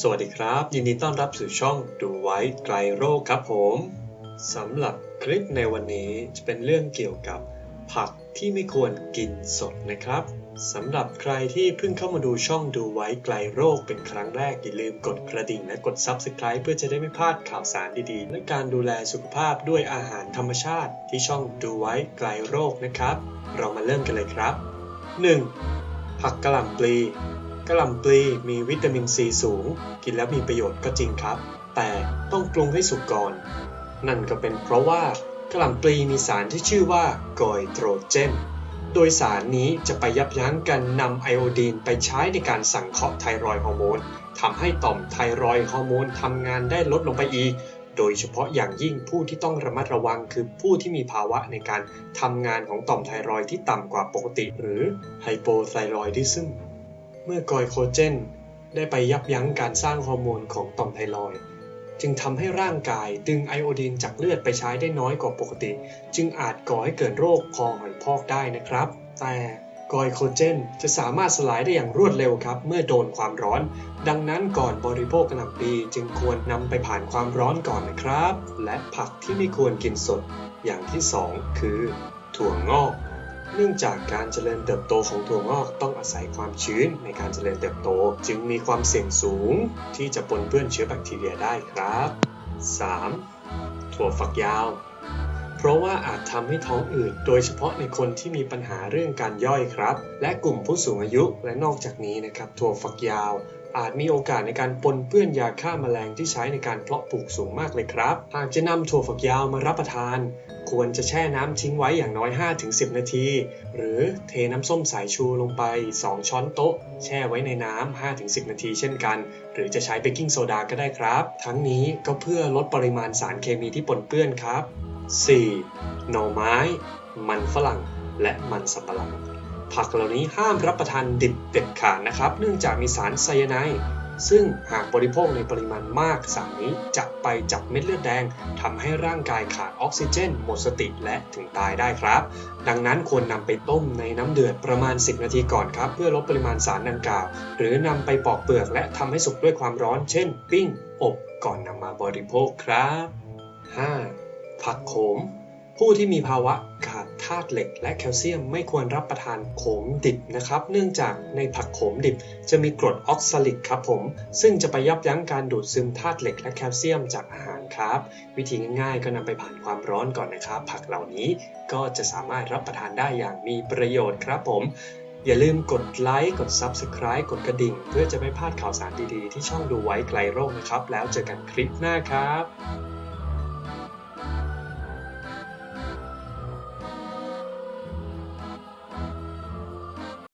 สวัสดีครับ ยินดีต้อนรับสู่ช่องดูไว้ไกลโรคครับผมสำหรับคลิปในวันนี้จะเป็นเรื่องเกี่ยวกับ ผักที่ไม่ควรกินสดนะครับสำหรับใครที่เพิ่งเข้ามาดูช่องดูไว้ไกลโรคเป็นครั้งแรก อย่าลืมกดกระดิ่งและกด Subscribe เพื่อจะได้ไม่พลาดข่าวสารดีๆ และการดูแลสุขภาพด้วยอาหารธรรมชาติที่ช่องดูไว้ไกลโรคนะครับ เรามาเริ่มกันเลยครับ 1. ผักกะหล่ำปลี กระหล่ำปลีมีวิตามินซีสูง กินแล้วมีประโยชน์ก็จริงครับ แต่ต้องปรุงให้สุกก่อน นั่นก็เป็นเพราะว่ากระหล่ำปลีมีสารที่ชื่อว่ากอยโตรเจน โดยสารนี้จะไปยับยั้งการนำไอโอดีนไปใช้ในการสังเคราะห์ไทรอยฮอร์โมนทำให้ต่อมไทรอยฮอร์โมนทำงานได้ลดลงไปอีก โดยเฉพาะอย่างยิ่งผู้ที่ต้องระมัดระวังคือผู้ที่มีภาวะในการทำงานของต่อมไทรอยที่ต่ำกว่าปกติ หรือไฮโปไทรอยดิซึม เมื่อกอยโคเจนได้ไปยับยั้งการสร้างฮอร์โมนของต่อมไทรอยด์จึงทำให้ร่างกายดึงไอโอดีนจากเลือดไปใช้ได้น้อยกว่าปกติ จึงอาจก่อให้เกิดโรคคอหอยพอกได้นะครับ แต่กอยโคเจนจะสามารถสลายได้อย่างรวดเร็วครับ เมื่อโดนความร้อน ดังนั้นก่อนบริโภคกระหล่ำปีจึงควรนำไปผ่านความร้อนก่อนนะครับ และผักที่ไม่ควรกินสด อย่างที่สองคือ ถั่วงอก เนื่องจากการเจริญเติบโตของถั่วงอกต้องอาศัยความชื้นในการเจริญเติบโต จึงมีความเสี่ยงสูง ที่จะปนเปื้อนเชื้อแบคทีเรียได้ครับ 3. ถั่วฝักยาว เพราะว่าอาจทำให้ท้องอืดโดยเฉพาะในคนที่มีปัญหาเรื่องการย่อยครับ และกลุ่มผู้สูงอายุและนอกจากนี้นะครับถั่วฝักยาว อาจมีโอกาสในการปนเปื้อนยาฆ่าแมลงที่ใช้ในการเพาะปลูกสูงมากเลยครับ หากจะนำถั่วฝักยาวมารับประทาน ควรจะแช่น้ำทิ้งไว้อย่างน้อย 5-10 นาที หรือเทน้ำส้มสายชูลงไป 2 ช้อนโต๊ะ แช่ไว้ในน้ำ 5-10 นาทีเช่นกัน หรือจะใช้เบกกิ้งโซดาก็ได้ครับ ทั้งนี้ก็เพื่อลดปริมาณสารเคมีที่ปนเปื้อนครับ 4. หน่อไม้ มันฝรั่ง และมันสับปะหลัง ผักเหล่านี้ห้ามรับประทานดิบเด็ดขาดนะครับ เนื่องจากมีสารไซยาไนด์ซึ่งหากบริโภคในปริมาณมากสารนี้จะไปจับเม็ดเลือดแดงทำให้ร่างกายขาดออกซิเจน หมดสติและถึงตายได้ครับ ดังนั้นควรนำไปต้มในน้ำเดือดประมาณ 10 นาทีก่อนครับ เพื่อลดปริมาณสารดังกล่าว หรือนำไปปอกเปลือกและทำให้สุกด้วยความร้อน เช่น ปิ้ง อบก่อนนำมาบริโภคครับ 5. ผักโขม ผู้ที่มีภาวะข ธาตุเหล็กและแคลเซียมไม่ควรรับประทานโขมดิบนะครับ เนื่องจากในผักโขมดิบจะมีกรดออกซาลิกครับผม ซึ่งจะไปยับยั้งการดูดซึมธาตุเหล็กและแคลเซียมจากอาหารครับ วิธีง่ายๆ ก็นำไปผ่านความร้อนก่อนนะครับ ผักเหล่านี้ก็จะสามารถรับประทานได้อย่างมีประโยชน์ครับผมอย่าลืมกดไลค์ กด Subscribe กดกระดิ่ง เพื่อจะไม่พลาดข่าวสารดีๆ ที่ช่องดูไว้ไกลโรคนะครับ แล้วเจอกันคลิปหน้าครับ